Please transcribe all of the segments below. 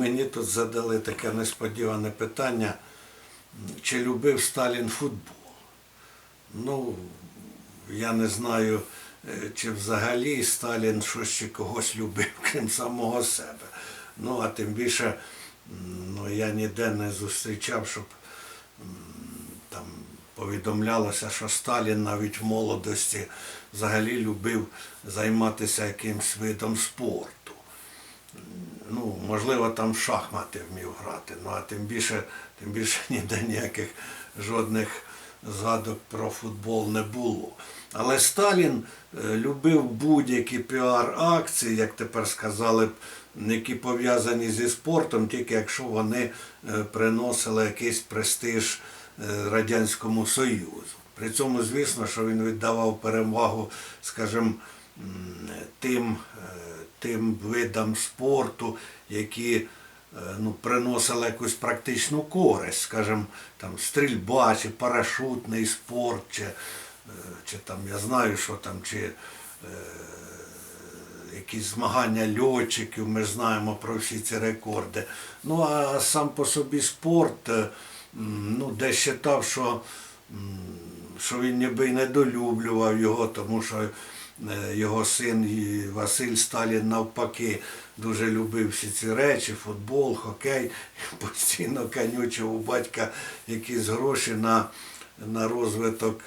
Мені тут задали таке несподіване питання, чи любив Сталін футбол. Ну, я не знаю, е, чи взагалі Сталін щось чи когось любив, крім самого себе. Ну, а тим більше, ну, я ніде не зустрічав, щоб там повідомлялося, що Сталін навіть в молодості взагалі любив займатися якимсь видом спорту. Можливо, там шахмати вмів грати, ну а тим більше, тим більше ніде ніяких жодних згадок про футбол не було. Але Сталін е, любив будь-які піар-акції, як тепер сказали б, які пов'язані зі спортом, тільки якщо вони е, приносили якийсь престиж е, Радянському Союзу. При цьому, звісно, що він віддавав перевагу, скажімо, тим, е, тим видам спорту, які е, ну, приносили якусь практичну користь, скажімо, там стрільба, чи парашутний спорт, чи, е, чи там я знаю, що там, чи е, якісь змагання льотчиків, ми знаємо про всі ці рекорди. Ну а сам по собі спорт, ну, де вважав, що, що він ніби й недолюблював його, тому що його син Василь Сталін навпаки дуже любив всі ці речі, футбол, хокей, постійно канючив у батька якісь гроші на, на розвиток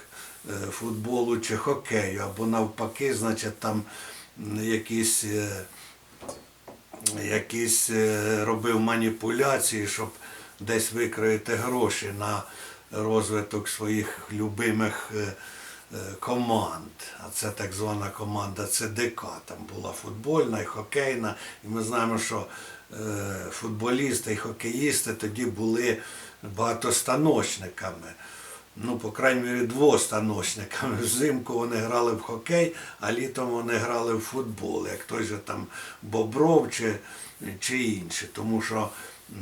е, футболу чи хокею, або навпаки, значить, там якісь, е, якісь е, робив маніпуляції, щоб десь викроїти гроші на розвиток своїх любимих е, е, команд. А це так звана команда ЦДК. Там була футбольна і хокейна. І ми знаємо, що е, футболісти і хокеїсти тоді були багатостаночниками. Ну, по крайній мірі, двостаночниками. Взимку вони грали в хокей, а літом вони грали в футбол, як той же там Бобров чи, чи інші. Тому що е,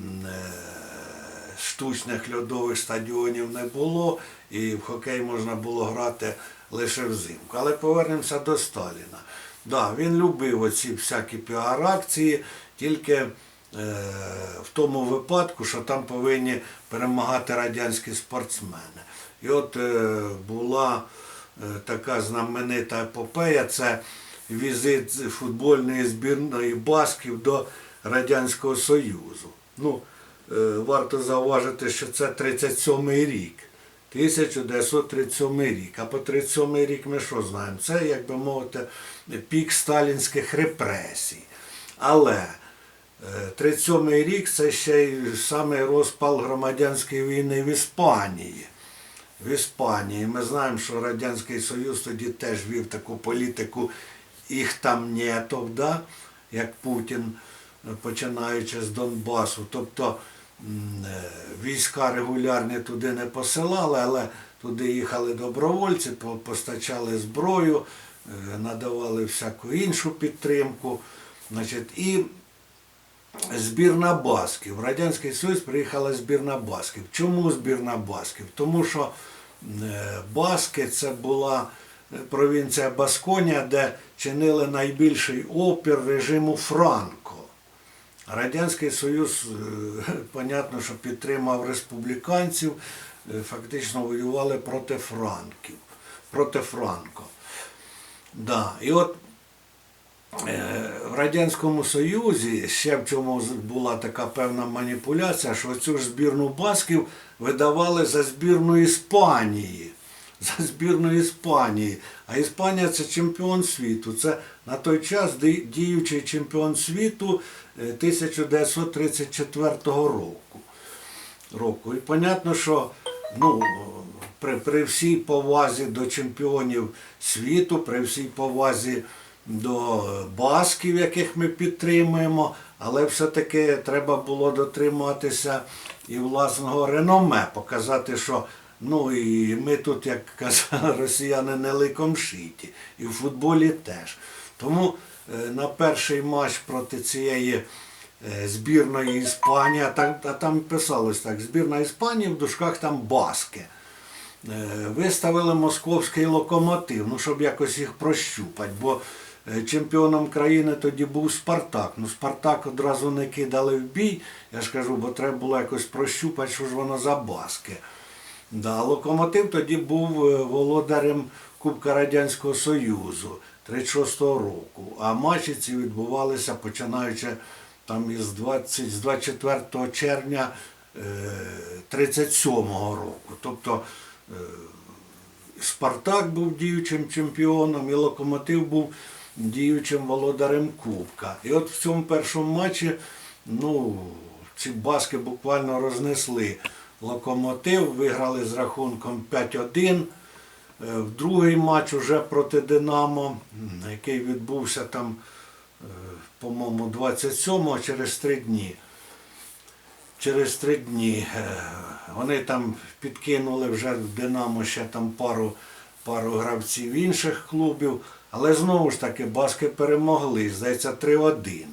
штучних льодових стадіонів не було, і в хокей можна було грати лише взимку. Але повернемося до Сталіна. Да, він любив оці всякі піар-акції, тільки е, в тому випадку, що там повинні перемагати радянські спортсмени. І от е, була е, така знаменита епопея, це візит футбольної збірної Басків до Радянського Союзу. Ну, варто зауважити, що це 37-й рік. 1937 рік. А по 37 рік ми що знаємо? Це, як би мовити, пік сталінських репресій. Але 37 рік це ще й саме розпал громадянської війни в Іспанії. В Іспанії. Ми знаємо, що Радянський Союз тоді теж вів таку політику їх там нетов, да? як Путін, починаючи з Донбасу. Тобто е, війська регулярні туди не посилали, але туди їхали добровольці, постачали зброю, е, надавали всяку іншу підтримку. Значить, і збірна Басків. В Радянський Союз приїхала збірна Басків. Чому збірна Басків? Тому що е, Баски це була е, провінція Басконія, де чинили найбільший опір режиму Франко. Радянський Союз, е, понятно, що підтримав республіканців, е, фактично воювали проти франків, проти Франко. Да. І от Е, в Радянському Союзі ще в чому була така певна маніпуляція, що цю ж збірну Басків видавали за збірну Іспанії. За збірну Іспанії. А Іспанія це чемпіон світу. Це на той час діючий чемпіон світу е, 1934 року року. І понятно, що ну, при, при всій повазі до чемпіонів світу, при всій повазі до басків, яких ми підтримуємо, але все-таки треба було дотримуватися і власного реноме, показати, що ну і ми тут, як казали росіяни, не ликом шиті, і в футболі теж. Тому е, на перший матч проти цієї е, збірної Іспанії, а там, писалось так, збірна Іспанії в дужках там баски. Е, Виставили московський локомотив, ну щоб якось їх прощупати, бо Чемпіоном країни тоді був Спартак. Ну, Спартак одразу не кидали в бій. Я ж кажу, бо треба було якось прощупати, що ж воно за баски. Да, локомотив тоді був е, володарем Кубка Радянського Союзу 36-го року. А матчі ці відбувалися починаючи там із 20, з 24 червня е, 37-го року. Тобто е, Спартак був діючим чемпіоном, і Локомотив був діючим володарем Кубка. І от в цьому першому матчі ну, ці баски буквально рознесли. Локомотив виграли з рахунком 5-1. Е, В другий матч уже проти Динамо, який відбувся там, е, по-моєму, 27-го через три дні через три дні. е, Вони там підкинули вже в Динамо ще там пару, пару гравців інших клубів, але знову ж таки баски перемогли, здається, 3-1.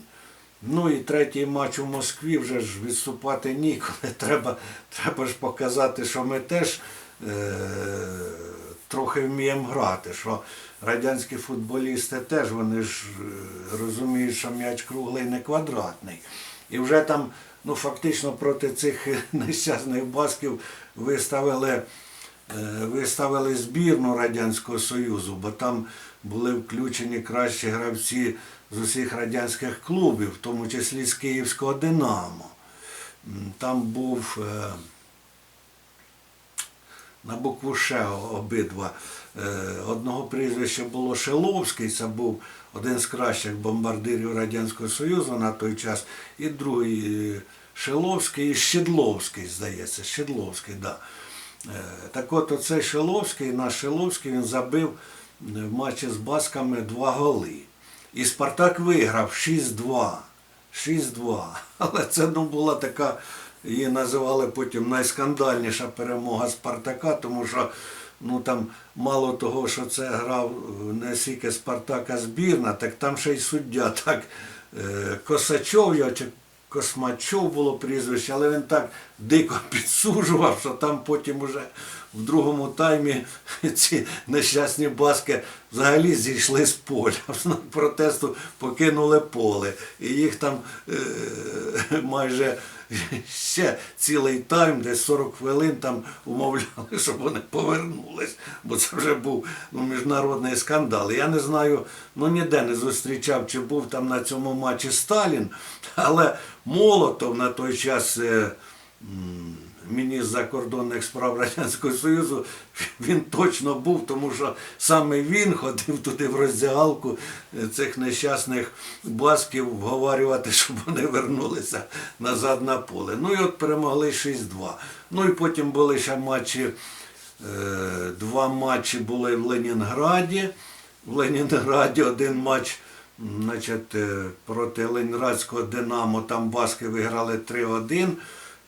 Ну і третій матч у Москві вже ж відступати ніколи. Треба, треба ж показати, що ми теж е, трохи вміємо грати. Що радянські футболісти теж вони ж е, розуміють, що м'яч круглий не квадратний. І вже там ну, фактично проти цих нещасних басків виставили, е, виставили збірну Радянського Союзу, бо там були включені кращі гравці з усіх радянських клубів, в тому числі з Київського Динамо. Там був е, на букву Ш обидва. Е, Одного прізвища було Шиловський, це був один з кращих бомбардирів Радянського Союзу на той час, і другий е, Шиловський і Щедловський, здається, Щедловський, да. Так от оцей Шиловський, наш Шиловський, він забив в матчі з Басками два голи. І Спартак виграв 6-2. 6-2. Але це ну, була така, її називали потім найскандальніша перемога Спартака, тому що ну, там мало того, що це грав е, не стільки Спартака збірна, так там ще й суддя так е, Косачов його чи Космачов було прізвище, але він так дико підсужував, що там потім уже в другому таймі ці нещасні баски взагалі зійшли з поля. В протесту покинули поле. І їх там е, майже ще цілий тайм, десь 40 хвилин там умовляли, щоб вони повернулись, бо це вже був ну, міжнародний скандал. Я не знаю, ну ніде не зустрічав, чи був там на цьому матчі Сталін, але Молотов на той час. е, міністр закордонних справ Радянського Союзу, він точно був, тому що саме він ходив туди в роздягалку цих нещасних басків вговарювати, щоб вони вернулися назад на поле. Ну і от перемогли 6-2. Ну і потім були ще матчі, е, два матчі були в Ленінграді. В Ленінграді один матч значить, е, проти Ленінградського Динамо, там баски виграли 3-1.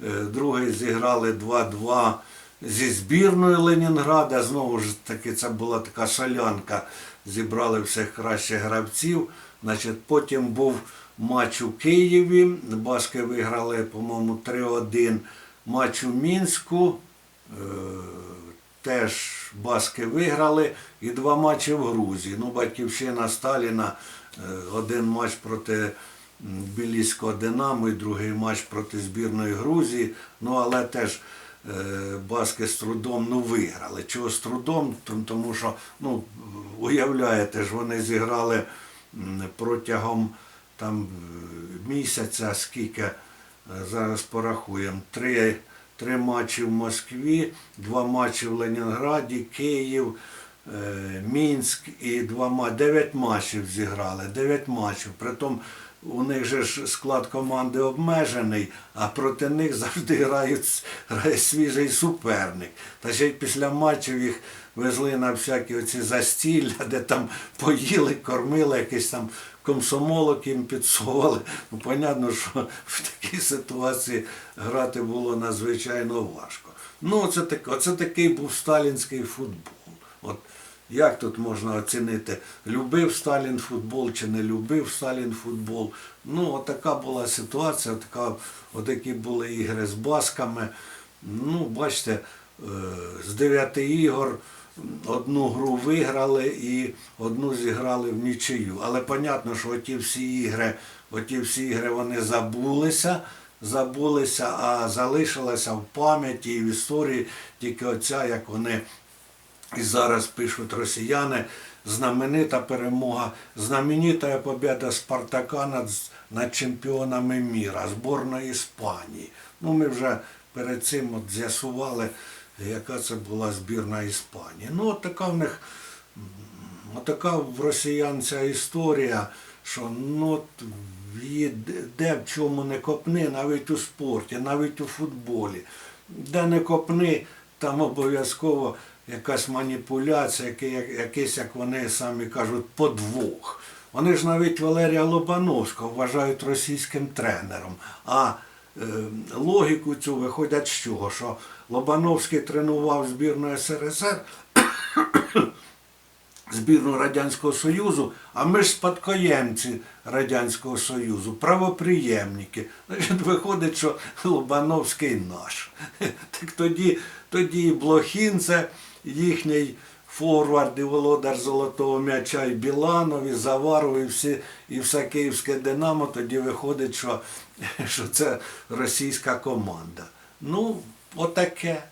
Е, Другий зіграли 2-2 зі збірною Ленінграда. Знову ж таки, це була така солянка. Зібрали всіх кращих гравців. Значить, потім був матч у Києві. Баски виграли, по-моєму, 3-1. Матч у Мінську. Е, Теж баски виграли і два матчі в Грузії. Ну, батьківщина Сталіна, е, один матч проти Білійського Динамо і другий матч проти збірної Грузії. Ну, але теж е, баски з трудом ну, виграли. Чого з трудом? Тому що, ну, уявляєте ж, вони зіграли протягом там е, місяця, скільки е, зараз порахуємо, три, три матчі в Москві, два матчі в Ленінграді, Київ, Мінськ і два. Дев'ять матчів зіграли, дев'ять матчів. Притом у них же ж склад команди обмежений, а проти них завжди грають, грає свіжий суперник. Та ще й після матчів їх везли на всякі оці застілля, де там поїли, кормили, якийсь там комсомолок їм підсовували. Ну, понятно, що в такій ситуації грати було надзвичайно важко. Ну, оце, так, оце такий був сталінський футбол. От як тут можна оцінити, любив Сталін футбол чи не любив Сталін футбол? Ну, от така була ситуація, така, отакі були ігри з басками. Ну, бачите, е, з дев'яти ігор одну гру виграли і одну зіграли в нічию. Але понятно, що оті всі ігри, оті всі ігри вони забулися, забулися, а залишилася в пам'яті і в історії тільки оця, як вони і зараз пишуть росіяни, знаменита перемога, знаменита победа Спартака над, над чемпіонами міра, зборної Іспанії. Ну, ми вже перед цим от з'ясували, яка це була збірна Іспанії. Ну, от така в них, отака в росіян ця історія, що ну, де в чому не копни, навіть у спорті, навіть у футболі. Де не копни, там обов'язково якась маніпуляція, який- як- якийсь, як вони самі кажуть, подвох. Вони ж навіть Валерія Лобановського вважають російським тренером. А е, логіку цю виходять з чого? Що Лобановський тренував збірну СРСР, збірну Радянського Союзу, а ми ж спадкоємці Радянського Союзу, правоприємники. Значить, виходить, що Лобановський наш. Так тоді, тоді і Блохін це їхній форвард і володар золотого м'яча, і Біланов, і Заваров, і, всі, і все київське Динамо, тоді виходить, що, що це російська команда. Ну, отаке.